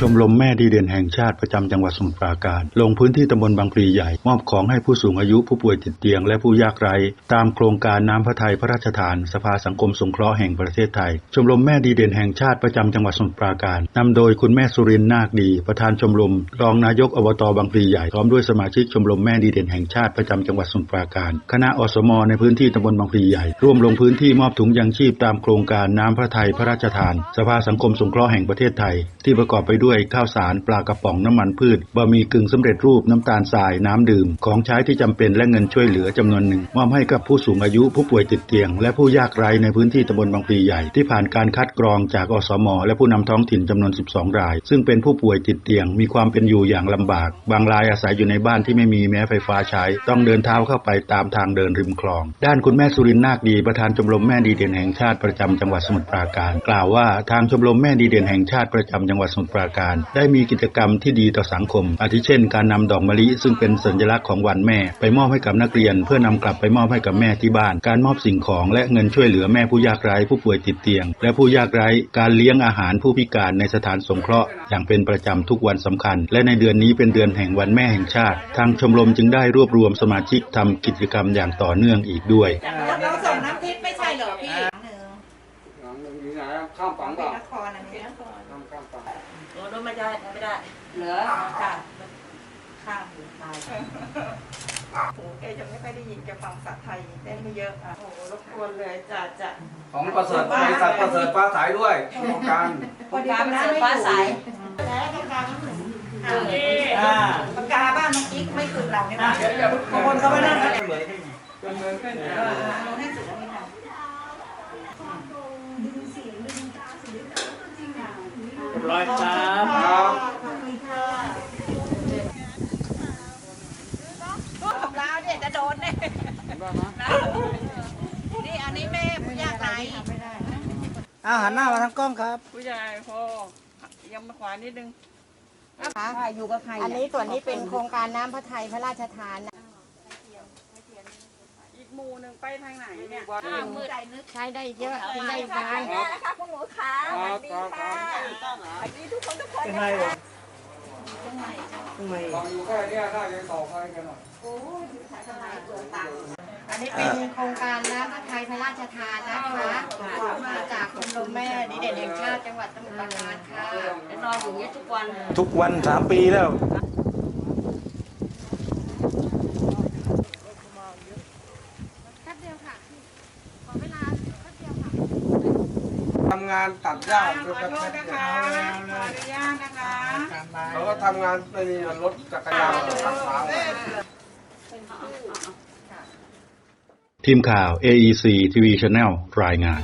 ชมรมแม่ดีเด่นแห่งชาติประจำจังหวัดสมุทรปราการ ลงพื้นที่ตำบลบางพลีใหญ่ มอบของให้ผู้สูงอายุผู้ป่วยติดเตียง และผู้ยากไร้ตามโครงการน้ำพระทัยพระราชทาน สภาสังคมสงเคราะห์แห่งประเทศไทย ชมรมแม่ดีเด่นแห่งชาติประจำจังหวัดสมุทรปราการนำโดยคุณแม่สุรินนาคดี ประธานชมรม รองนายกอบตบางพลีใหญ่พร้อมด้วยสมาชิกชมรมแม่ดีเด่นแห่งชาติประจำจังหวัดสมุทรปราการคณะอสมในพื้นที่ตำบลบางพลีใหญ่ร่วมลงพื้นที่มอบถุงยังชีพตามโครงการน้ำพระทัยพระราชทาน สภาสังคมสงเคราะห์แห่งประเทศไทย ที่ประกอบไปด้วยข้าวสารปลากระป๋องน้ำมันพืชบะหมี่กึ่งสำเร็จรูปน้ำตาลทรายน้ำดื่ม ของใช้ที่จำเป็นและเงินช่วยเหลือจำนวนหนึ่งมอบให้กับผู้สูงอายุผู้ป่วยติดเตียง และผู้ยากไร้ในพื้นที่ตำบลบางพลีใหญ่ที่ผ่านการคัดกรองจากอสม และผู้นำท้องถิ่นจำนวน 12 ราย ซึ่งเป็นผู้ป่วยติดเตียง มีความเป็นอยู่อย่างลำบาก บางรายอาศัยอยู่ในบ้านที่ไม่มีแม้ไฟฟ้าใช้ ต้องเดินเท้าเข้าไปตามทางเดินริมคลอง ด้านคุณแม่สุรินนาคดีประธานชมรมแม่ดีเด่นแห่งชาติประจำจังหวัดสมุทรปราการ กล่าวว่าทางชมรมแม่ดีเด่นแห่งชาติประจำจังหวัดสมุทรปราการได้มีกิจกรรมที่ดีต่อสังคม อาทิเช่น การนำดอกมะลิซึ่งเป็นสัญลักษณ์ของวันแม่ ไปมอบให้กับนักเรียน เพื่อนำกลับไปมอบให้กับแม่ที่บ้าน การมอบสิ่งของและเงินช่วยเหลือแม่ผู้ยากไร้ผู้ป่วยติดเตียง และผู้ยากไร้การเลี้ยงอาหารผู้พิการในสถานสงเคราะห์ อย่างเป็นประจำทุกวันสำคัญ และในเดือนนี้เป็นเดือนแห่งวันแม่แห่งชาติ ทางชมรมจึงได้รวบรวมสมาชิกทำกิจกรรมอย่างต่อเนื่องอีกด้วยเราส่งน้ำทิพย์ไม่ใช่เหรอพี่หนึ่งหลังหนึ่งอยู่ไหนข้ามฝั่งเปล่านครอันนี้นครข้ามฝั่ง โอ้ไม่ได้ไม่ได้เหลือค่ะข้ามอยู่ตายโอ้แกยังไม่ค่อยได้ยินแกฟังภาษาไทยได้ไม่เยอะอะโอ้รบกวนเลยจะจะของประเสริฐบริษัทประเสริฐฟ้าสายด้วยโครงการพอดีตรงนั้นไม่ฟ้าใสแพ้ปากกาน้ำหนึ่งอ่าปากกาบ้านน้องกิ๊กไม่คืนเราเนี่ยนะบางคนเขาไม่นั่งนะเหมือนจนเมืองขึ้นเออเอาให้สุดแล้วนี่ค่ะร้อยครับ ครับ กับเราเนี่ยจะโดนเนี่ยเห็นป่ะมะนี่อันนี้แม่ผู้ยากไร้อาหันหน้ามาทางกล้องครับ ผู้ใหญ่พอยังมาขวานิดนึงอยู่กับใครอันนี้ส่วนนี้เป็นโครงการน้ำพระทัยพระราชทานนะอีกหมู่หนึ่งไปทางไหนเนี่ยมือใดนึกใช้ได้เยอะกินได้นานนะคะพวกหนูขาครับครับครับสวัสดีทุกคนทุกคนเป็นไงวะทำไมลองอยู่แค่เนี้ยน่าจะต่อไปกันหน่อยอันนี้เป็นโครงการน้ำพระทัยพระราชทานนะคะมาจากชมรมแม่ดีเด่นแห่งชาติจังหวัดสมุทรปราการค่ะนอนอยู่อย่างนี้ทุกวัน ทุกวันสามปีแล้วแป๊บเดียวค่ะขอเวลาแป๊บเดียวค่ะ ทำงานตัดหญ้าขอโทษนะคะขออนุญาตนะคะเขาก็ทำงานในรถจักรยานตัดทางทีมข่าว AEC TV Channel รายงาน